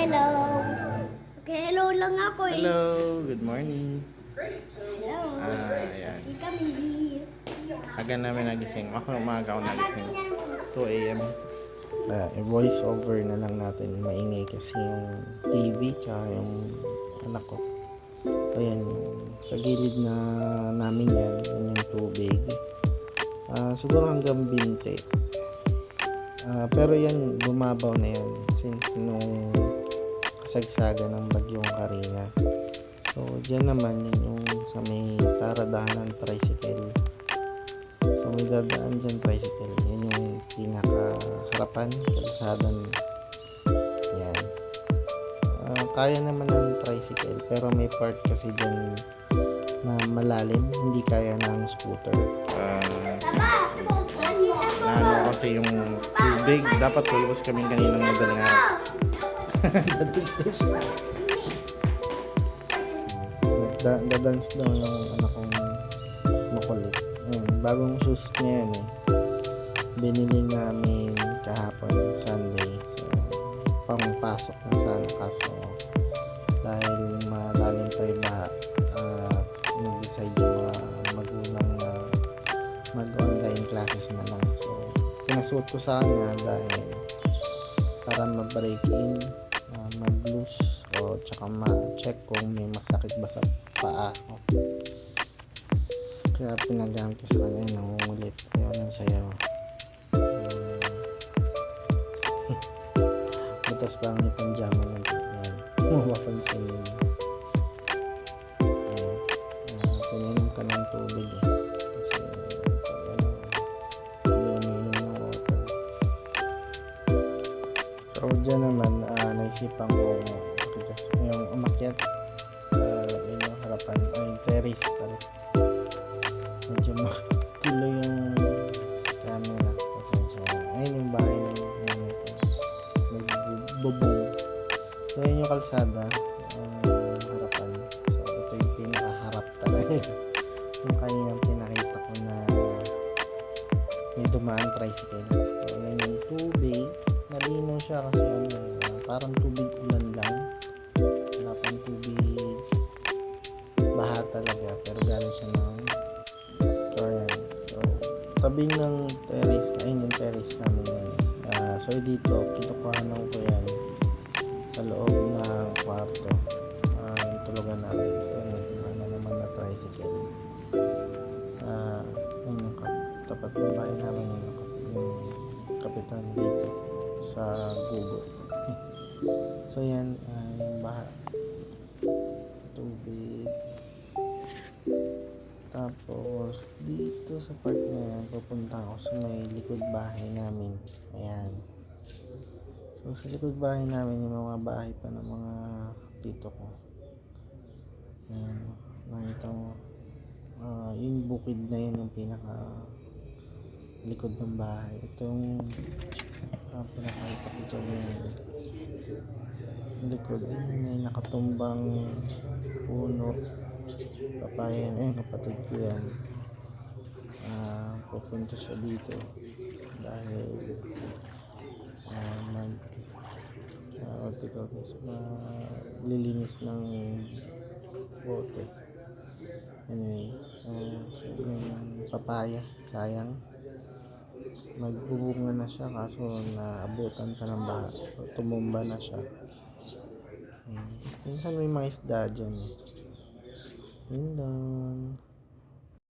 Hello. Okay, hello lang ako eh. Hello, good morning. Hello. Ah, ayan. Aga namin nagising. Ako umaga ako nagising. 2 a.m. Uh, voice over na lang natin maingay kasi yung TV tsaka yung anak ko. Ayan, sa gilid na namin yan, yan yung tubig. Ah, siguro hanggang binte. Ah, pero yan, bumabaw na yan since nung kasagsagan ng bagyong Karina. So, dyan naman yun yung sa may taradahan ng tricycle. So, may dadaan dyan tricycle. Yan yung pinaka-harapan, kalsadan. Yan. Ah, kaya naman ng tricycle, pero may part kasi dyan na malalim, hindi kaya ng scooter. Naano kasi yung tubig, dapat tulbos kami kaninang madaling araw. Dadance daw siya. Nagda- Dadance daw yung anak kong makulit. Ayan, bagong shoes niya yan eh. Binili namin kahapon, Sunday. So, pangpasok na sana kaso dahil malalim pa yung baha at nag-decide yung mga magulang na mag-online classes na lang. So, pinasuot ko sa kanya dahil para ma-break in, uh, mag-loose o tsaka ma-check kung may masakit ba sa paa ko. Kaya pinagamit ko sa kanya nangungulit. Kaya nang sayaw. Butas pa ang ipanjama ng yan. Mapapansin ninyo. So, dyan naman, uh, naisipan ko. Yung umakyat, uh, yun yung harapan, ay terrace pala. Medyo makulo yung camera. Pasensya na. Ayun yung bahay ng nanay ko. May. So, yun yung kalsada. ah, harapan. So, ito yung pinakaharap talaga. yung kaninang pinakita ko na may dumaan tricycle. So, yan yung tubig. Siya kasi ano, ah, parang tubig ulan lang. Wala pang tubig baha talaga. Pero galing siya ng ayan. So, tabi ng terrace, ayun yung terrace namin yan. Ah, so, dito, kinukuhanan ko yan sa loob ng kwarto. Yung tulugan namin. So, may tumana naman na tricycle. Ah, ayun yung kap- tapat ng bahay namin yun, yung kapitan dito sa gubo. so, yan, ah, yung baha. Tubig. Tapos, dito sa part na yan, pupunta ako sa may likod bahay namin. Ayan. So, sa likod bahay namin, yung mga bahay pa ng mga tito ko. Ayan. Nakita mo. ah yung bukid na yun, yung pinaka likod ng bahay. Itong uh, pinakita ko dyan yung likod. Ayun, may nakatumbang puno. Papayan eh kapatid ko yan. Ah pupunta siya dito dahil ah mag uh, this? Malilinis ng bote. Anyway ah so yung papaya sayang magbubunga na siya kaso naabutan siya ng baha. Tumumba na siya. Ayan. minsan may mga isda dyan eh. Yun lang